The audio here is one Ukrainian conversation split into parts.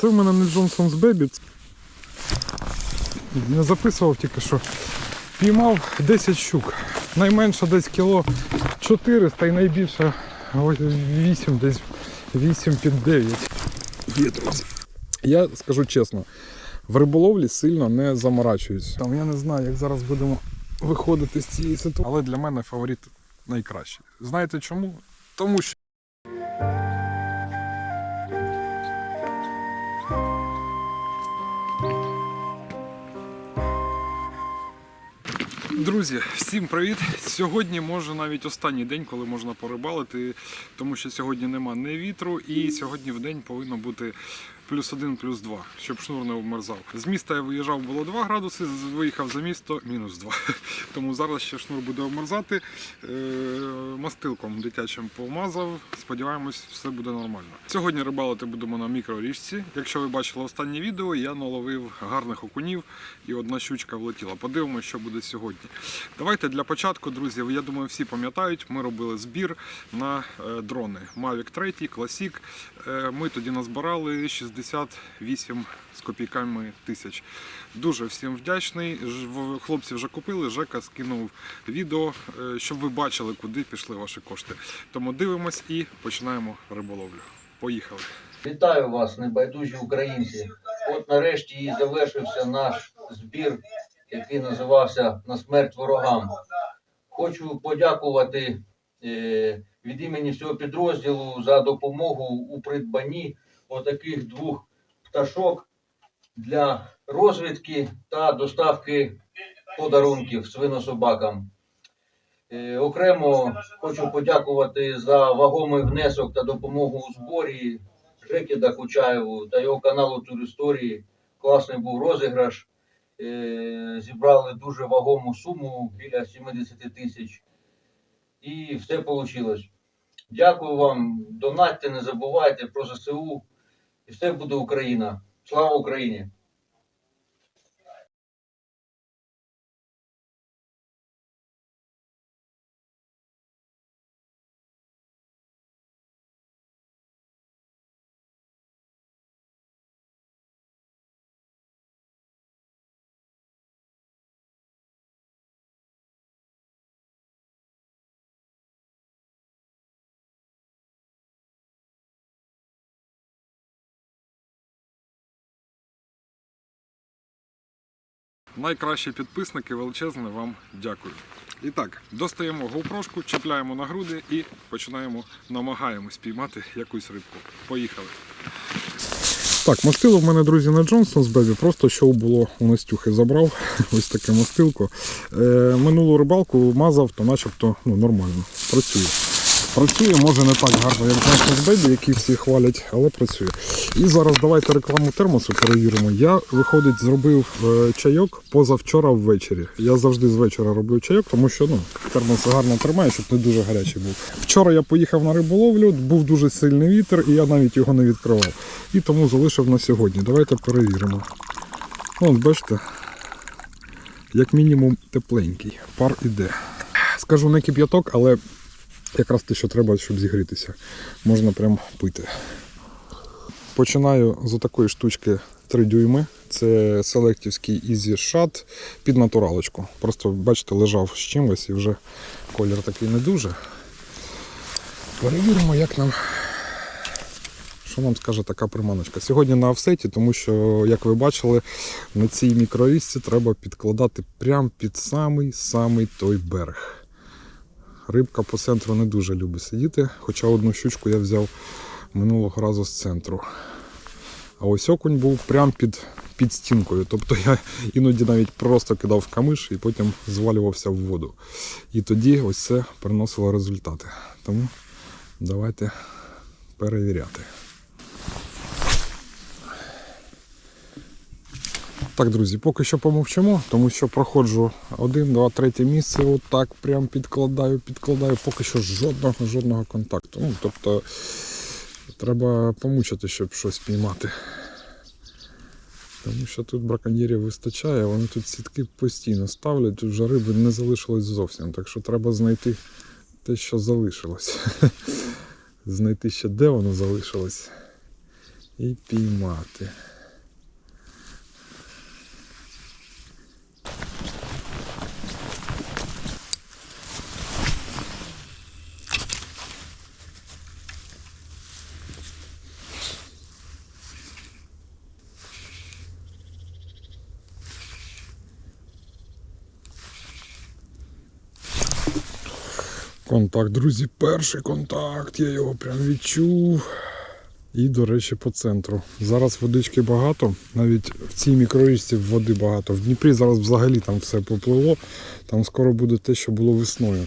Це в мене не Johnson's Baby. Не записував тільки що. Піймав 10 щук. Найменша десь кіло 400 і найбільша ось 8, десь 8 під 9. Є, друзі. Я скажу чесно, в риболовлі сильно не заморачуюсь. Там я не знаю, як зараз будемо виходити з цієї ситуації. Але для мене фаворит найкращий. Знаєте чому? Тому що. Друзі, всім привіт! Сьогодні може навіть останній день, коли можна порибалити, тому що сьогодні нема не вітру, і сьогодні в день повинно бути плюс один, плюс два, щоб шнур не обмерзав. З міста я виїжджав було 2 градуси, виїхав за місто мінус 2. Тому зараз ще шнур буде обмерзати. Е, Мастилком дитячим помазав. Сподіваємось, все буде нормально. Сьогодні рибалити будемо на мікрорічці. Якщо ви бачили останнє відео, я наловив гарних окунів і одна щучка влетіла. Подивимося, що буде сьогодні. Давайте для початку, друзі, я думаю, всі пам'ятають, ми робили збір на е, дрони Mavic 3 Classic. Е, Ми тоді назбирали 68 з копійками тисяч. Дуже всім вдячний. Хлопці вже купили, Жека скинув відео, е, щоб ви бачили, куди пішли ваші кошти. Тому дивимось і починаємо риболовлю. Поїхали. Вітаю вас, небайдужі українці. От нарешті і завершився наш збір, який називався На смерть ворогам. Хочу подякувати е, від імені всього підрозділу за допомогу у придбанні отаких двох пташок для розвідки та доставки подарунків свинособакам. Е, Окремо хочу подякувати за вагомий внесок та допомогу у зборі Жекі Дакучаєву та його каналу Туристорії. Класний був розіграш. Е, Зібрали дуже вагому суму біля 70 тисяч. І все вийшло. Дякую вам. Донатьте, не забувайте про ЗСУ. І все буде Україна. Слава Україні! Найкращі підписники величезне вам дякую. І так, достаємо GoPro, чіпляємо на груди і починаємо, намагаємось піймати якусь рибку. Поїхали. Так, мастило в мене, друзі, на Johnson's Baby, просто що було у Настюхи забрав. Ось таке мастилко. Е, минулу рибалку мазав, то начебто ну, нормально. Працює. Працює, може не так гарно, як Johnson's Baby, які всі хвалять, але працює. І зараз давайте рекламу термосу перевіримо. Я, виходить, зробив е, чайок позавчора ввечері. Я завжди з вечора роблю чайок, тому що ну, термос гарно тримає, щоб не дуже гарячий був. Вчора я поїхав на риболовлю, був дуже сильний вітер, і я навіть його не відкривав. І тому залишив на сьогодні. Давайте перевіримо. Ну, От бачите, як мінімум тепленький. Пар іде. Скажу не кип'яток, але якраз те, що треба, щоб зігрітися. Можна прям пити. Починаю з такої штучки 3 дюйми. Це селектівський Easy Shot під натуралочку. Просто, бачите, лежав з чимось і вже колір такий не дуже. Перевіримо, як нам. Що нам скаже така приманочка? Сьогодні на офсеті, тому що, як ви бачили, на цій мікрорізці треба підкладати прямо під самий-самий той берег. Рибка по центру не дуже любить сидіти, хоча одну щучку я взяв минулого разу з центру. А ось окунь був прямо під, під стінкою. Тобто я іноді навіть просто кидав в камиш і потім звалювався в воду. І тоді ось це приносило результати. Тому давайте перевіряти. Так, друзі, поки що помовчимо, тому що проходжу один, два, третє місце, отак прям підкладаю, підкладаю, поки що жодного, жодного контакту. Ну, тобто треба помучити, щоб щось піймати. Тому що тут браконьєрів вистачає, вони тут сітки постійно ставлять, тут вже риби не залишилось зовсім. Так що треба знайти те, що залишилось. Знайти ще де воно залишилось. і піймати. Контакт, друзі, перший контакт. Я його прям відчув. І, до речі, по центру. Зараз водички багато, навіть в цій мікрорічці води багато. В Дніпрі зараз взагалі там все попливло. Там скоро буде те, що було весною.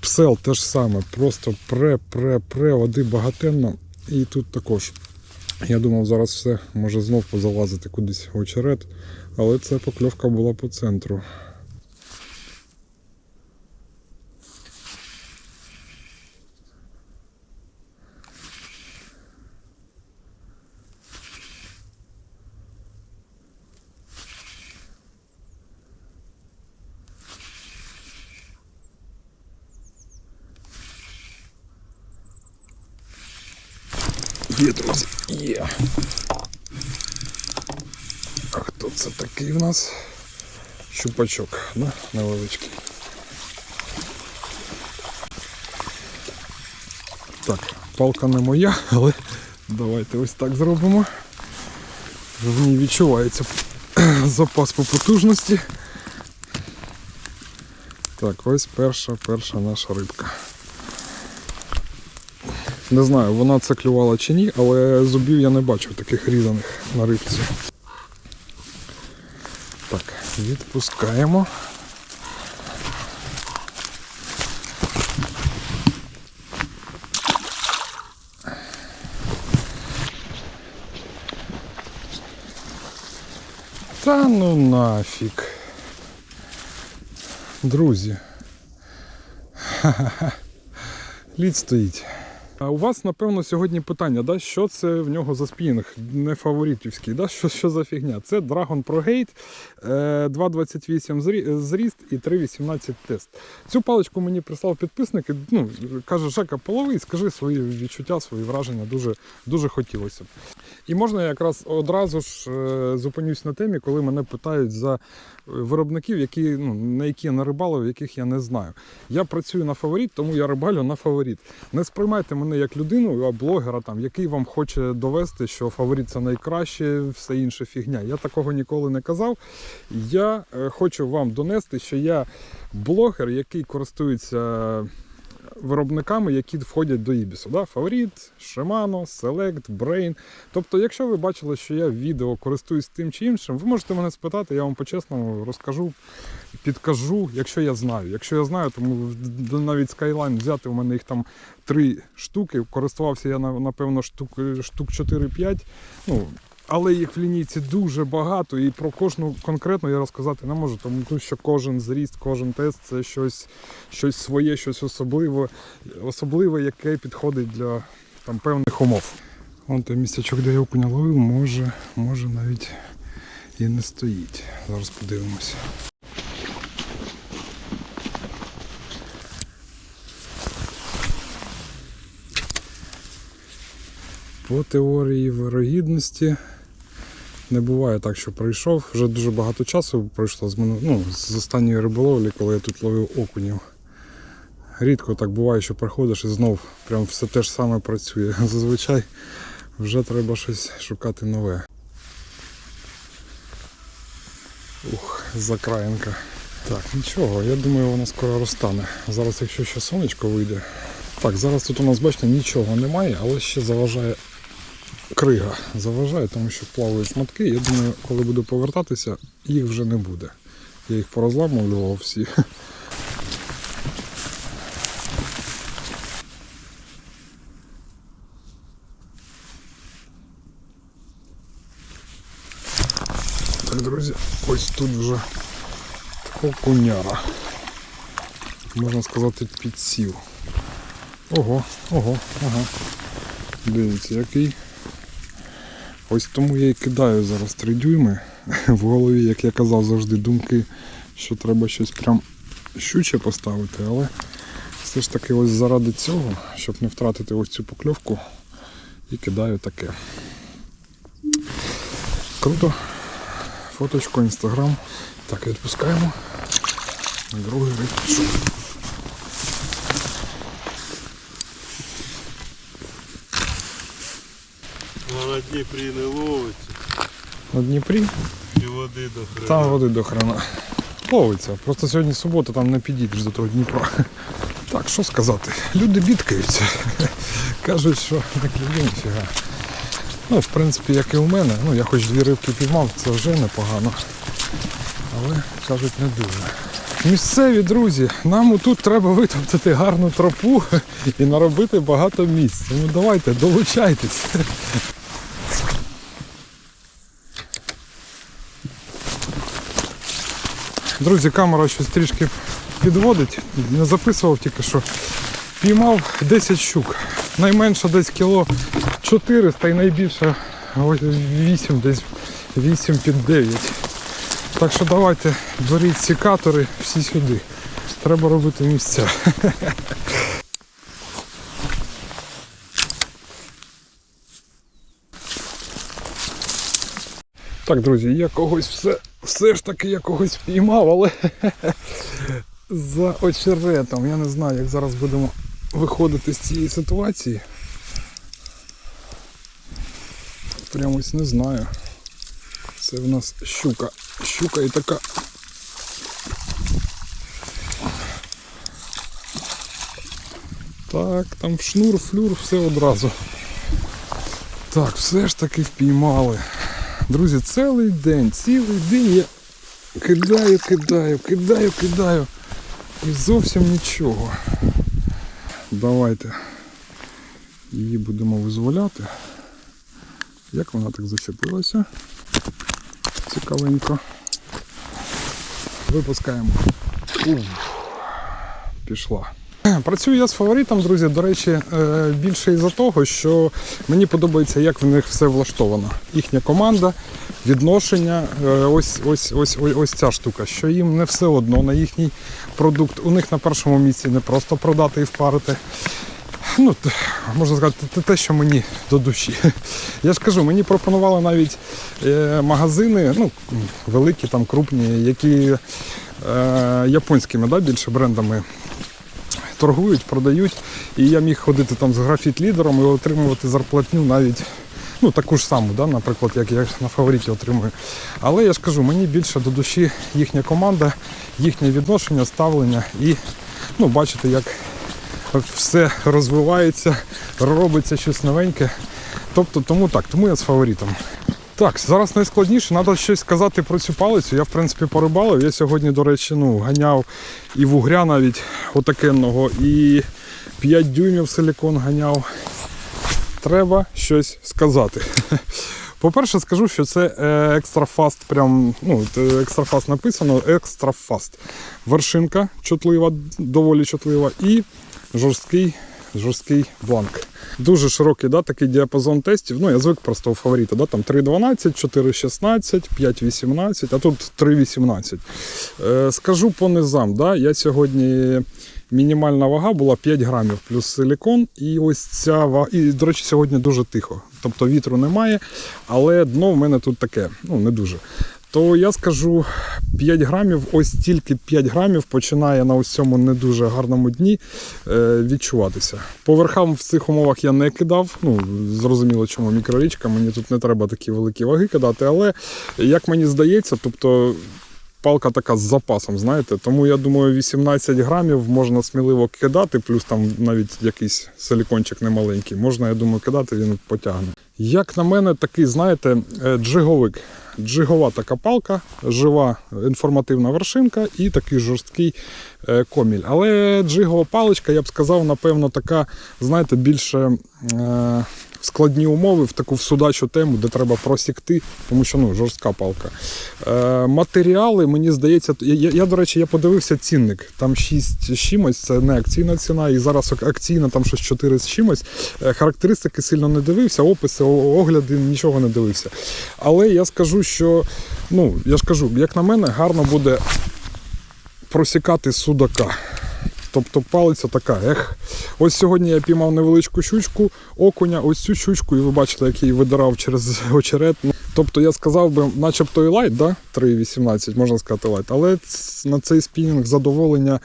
Псел теж саме, просто пре-пре-пре, води багатенно. І тут також. Я думав, зараз все може знов позалазити кудись в очерет, але це покльовка була по центру. Є, друзі, є. А хто це такий в нас? Щупачок, да? невеличкий. Так, палка не моя, але давайте ось так зробимо. В ній відчувається запас по потужності. Так, ось перша, перша наша рибка. Не знаю, вона це клювала чи ні, але зубів я не бачив таких різаних на рибці. Так, відпускаємо. Та ну нафіг. Друзі. Ха-ха-ха. Лід стоїть. А у вас, напевно, сьогодні питання, да, що це в нього за спінг, не фаворитівський, да, що, що за фігня? Це Dragon Pro Gate, е, 2,28 зрі- зріст і 3,18 тест. Цю паличку мені прислав підписник і ну, каже, Жека, полови, скажи свої відчуття, свої враження, дуже, дуже хотілося б. І можна якраз одразу ж е, зупинюсь на темі, коли мене питають за виробників, які, ну, на які я нарибалив, яких я не знаю. Я працюю на фаворит, тому я рибалю на фаворит. Не сприймайте мене як людину, а блогера, там, який вам хоче довести, що фаворит це найкраще, все інше фігня. Я такого ніколи не казав. Я е, хочу вам донести, що я блогер, який користується виробниками, які входять до Ібісу. Да? Фаворит, Shimano, Select, Brain. Тобто, якщо ви бачили, що я в відео користуюсь тим чи іншим, ви можете мене спитати, я вам по-чесному розкажу, підкажу, якщо я знаю. Якщо я знаю, тому навіть Skyline взяти, у мене їх там три штуки. Користувався я напевно штук, штук 4-5. Ну, але їх в лінійці дуже багато, і про кожну конкретно я розказати не можу, тому що кожен зріст, кожен тест це щось, щось своє, щось особливе, особливе, яке підходить для там, певних умов. Вон той місцячок, де я окуня ловив, може, може навіть і не стоїть. Зараз подивимося. По теорії вирогідності не буває так, що прийшов. Вже дуже багато часу пройшло з мину... ну, з останньої риболовлі, коли я тут ловив окунів. Рідко так буває, що приходиш і знов прям все те ж саме працює. Зазвичай вже треба щось шукати нове. Ух, закраєнка. Так, нічого, я думаю, вона скоро розтане. Зараз, якщо ще сонечко вийде. Так, зараз тут у нас, бачите, нічого немає, але ще заважає крига. Заважає, тому що плавають шматки. Я думаю, коли буду повертатися, їх вже не буде. Я їх порозламував всі. Так, друзі, ось тут вже окуняра. Можна сказати, підсів. Ого, ого, ага. Дивіться, який. Ось тому я і кидаю зараз 3 дюйми. В голові, як я казав, завжди думки, що треба щось прям щуче поставити, але все ж таки ось заради цього, щоб не втратити ось цю покльовку, і кидаю таке. Круто. Фоточку, інстаграм. Так, відпускаємо. Другий пішов. Вона на Дніпрі не ловиться На Дніпрі. і води до хрена. Там води до хрена. Ловиться. Просто сьогодні субота, там не підійдеш до того Дніпра. Так, що сказати? Люди бідкаються. Кажуть, що не клює ніфіга. Ну, в принципі, як і у мене. Ну, я хоч дві рибки піймав, це вже непогано. Але кажуть, не дуже. Місцеві друзі, нам тут треба витоптати гарну тропу і наробити багато місць. Тому давайте, долучайтесь. Друзі, камера щось трішки підводить. Не записував тільки що. Піймав 10 щук. Найменша десь кіло 400 і найбільша ось 8, десь 8 під 9. Так що давайте беріть сікатори всі сюди. Треба робити місця. Так, друзі, я когось все, все ж таки я когось піймав, але за очеретом. Я не знаю, як зараз будемо виходити з цієї ситуації. Прямо ось не знаю. Це в нас щука. Щука і така. Так, там шнур, флюр, все одразу. Так, все ж таки впіймали. Друзі, цілий день, цілий день я кидаю, кидаю, кидаю, кидаю. І зовсім нічого. Давайте її будемо визволяти. Як вона так зачепилася? Цікавенько. Випускаємо. Пішла. Працюю я з фаворитом, друзі. До речі, е, більше із-за того, що мені подобається, як в них все влаштовано. Їхня команда, відношення, е, ось, ось, ось, ось, ось ця штука, що їм не все одно на їхній продукт. У них на першому місці не просто продати і впарити. Ну, можна сказати, те- те, що мені до душі. Я ж кажу, мені пропонували навіть е, магазини, ну, великі, там крупні, які японськими да, більше брендами торгують, продають. І я міг ходити там з графіт-лідером і отримувати зарплатню навіть ну, таку ж саму, да, наприклад, як я на фавориті отримую. Але я ж кажу, мені більше до душі їхня команда, їхнє відношення, ставлення і ну, бачити, як все розвивається, робиться щось новеньке. Тобто, тому так, тому я з фаворитом. Так, зараз найскладніше, треба щось сказати про цю палицю. Я, в принципі, порибалив. Я сьогодні, до речі, ну, ганяв і вугря навіть отакенного, і 5 дюймів силікон ганяв. Треба щось сказати. По-перше, скажу, що це е, екстра фаст, прям, ну, екстра фаст написано, екстра фаст. Вершинка чутлива, доволі чутлива, і жорсткий, жорсткий бланк. Дуже широкий да, такий діапазон тестів. Ну, я звик просто у фаворита. Да, там 3.12, 4.16, 5.18, а тут 3.18. Е, скажу по низам. Да, я сьогодні мінімальна вага була 5 грамів плюс силікон. І ось ця вага. І, до речі, сьогодні дуже тихо. Тобто вітру немає, але дно в мене тут таке, ну не дуже. То я скажу 5 грамів, ось тільки 5 грамів починає на ось цьому не дуже гарному дні е, відчуватися. По верхам в цих умовах я не кидав. Ну, зрозуміло, чому мікрорічка, мені тут не треба такі великі ваги кидати, але як мені здається, тобто палка така з запасом, знаєте. Тому я думаю, 18 грамів можна сміливо кидати, плюс там навіть якийсь силікончик немаленький. Можна, я думаю, кидати, він потягне. Як на мене, такий, знаєте, е, джиговик. Джигова така палка, жива інформативна вершинка і такий жорсткий е, коміль. Але джигова паличка, я б сказав, напевно, така, знаєте, більше е, складні умови в таку в судачу тему, де треба просікти, тому що ну, жорстка палка. Е, матеріали, мені здається, я, я, до речі, я подивився цінник. Там 6 з чимось, це не акційна ціна, і зараз акційна там щось 4 з чимось. Е, характеристики сильно не дивився, описи, огляди, нічого не дивився. Але я скажу, що ну, я ж кажу, як на мене, гарно буде просікати судака. Тобто палиця така, ех. Ось сьогодні я піймав невеличку щучку, окуня, ось цю щучку, і ви бачите, як її видирав через очерет. Тобто я сказав би, начебто і лайт, да? 3,18, можна сказати лайт, але на цей спінінг задоволення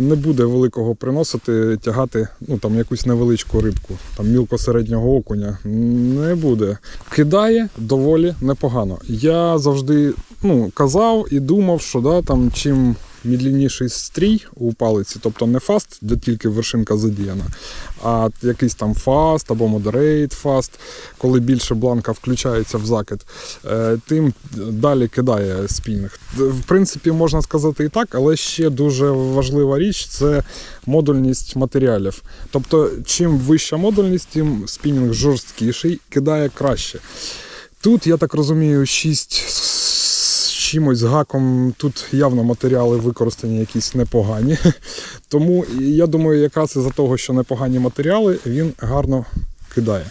не буде великого приносити, тягати ну, там, якусь невеличку рибку, там мілко-середнього окуня. Не буде. Кидає доволі непогано. Я завжди ну, казав і думав, що да, там, чим медленніший стрій у палиці, тобто не фаст, де тільки вершинка задіяна, а якийсь там фаст або модерейт фаст, коли більше бланка включається в закид, е, тим далі кидає спінінг. В принципі, можна сказати і так, але ще дуже важлива річ це модульність матеріалів. Тобто, чим вища модульність, тим спінінг жорсткіший, кидає краще. Тут, я так розумію, 6 з чимось з гаком. Тут явно матеріали використані якісь непогані. Тому я думаю, якраз із-за того, що непогані матеріали, він гарно кидає.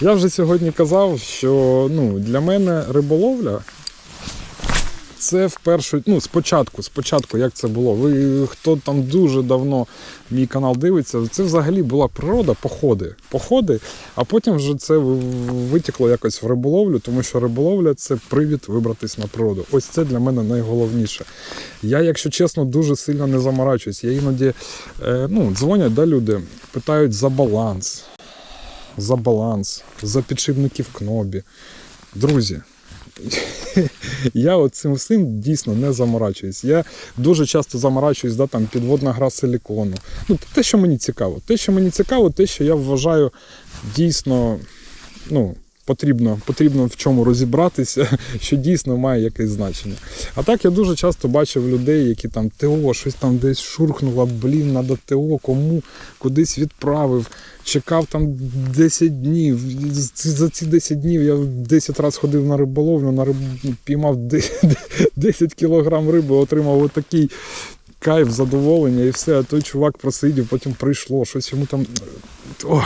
Я вже сьогодні казав, що ну, для мене риболовля це в першу, ну, спочатку, спочатку, як це було. Ви хто там дуже давно мій канал дивиться, це взагалі була природа, походи. Походи, а потім вже це витекло якось в риболовлю, тому що риболовля це привід вибратись на природу. Ось це для мене найголовніше. Я, якщо чесно, дуже сильно не заморачуюсь. Я іноді е, ну, дзвонять да, люди, питають за баланс, за баланс, за підшипники в кнобі. Друзі, я от цим всім дійсно не заморачуюсь. Я дуже часто заморачуюсь, да, там, підводна гра силікону. Ну, те, що мені цікаво. Те, що мені цікаво, те, що я вважаю дійсно ну, потрібно, потрібно в чому розібратися, що дійсно має якесь значення. А так я дуже часто бачив людей, які там ТО, щось там десь шурхнуло, блін, надо ТО, кому кудись відправив. Чекав там 10 днів. За ці 10 днів я 10 разів ходив на риболовлю, на риб... піймав 10 кілограм риби, отримав отакий кайф, задоволення і все. А той чувак просидів, потім прийшло, щось йому там. О,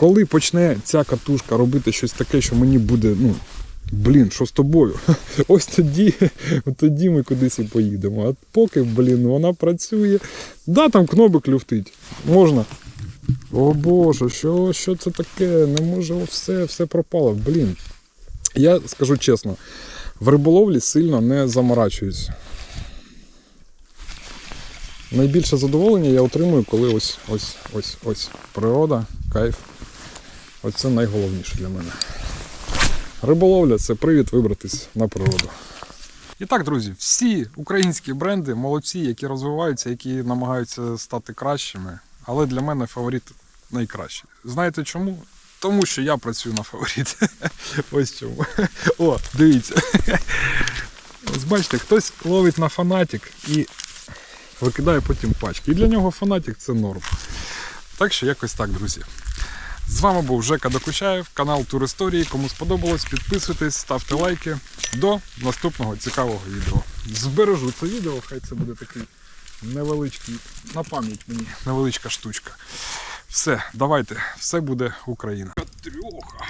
коли почне ця катушка робити щось таке, що мені буде, ну, блін, що з тобою? Ось тоді, тоді ми кудись і поїдемо. А поки, блін, вона працює. Да, там кнопик люфтить. Можна. О Боже, що, що це таке? Не може все, все пропало. Блін. Я скажу чесно, в риболовлі сильно не заморачуюсь. Найбільше задоволення я отримую, коли ось ось ось ось природа, кайф. Оце найголовніше для мене. Риболовля це привід вибратись на природу. І так, друзі, всі українські бренди молодці, які розвиваються, які намагаються стати кращими. Але для мене фаворит найкращий. Знаєте чому? Тому що я працюю на фаворит. Ось чому. О, дивіться. Ось бачите, хтось ловить на фанатик і викидає потім пачки. І для нього фанатик це норм. Так що якось так, друзі. З вами був Жека Докучаєв, канал Тур Історії. Кому сподобалось, підписуйтесь, ставте лайки. До наступного цікавого відео. Збережу це відео, хай це буде такий невеличкий, на пам'ять мені, невеличка штучка. Все, давайте, все буде Україна. Трьоха.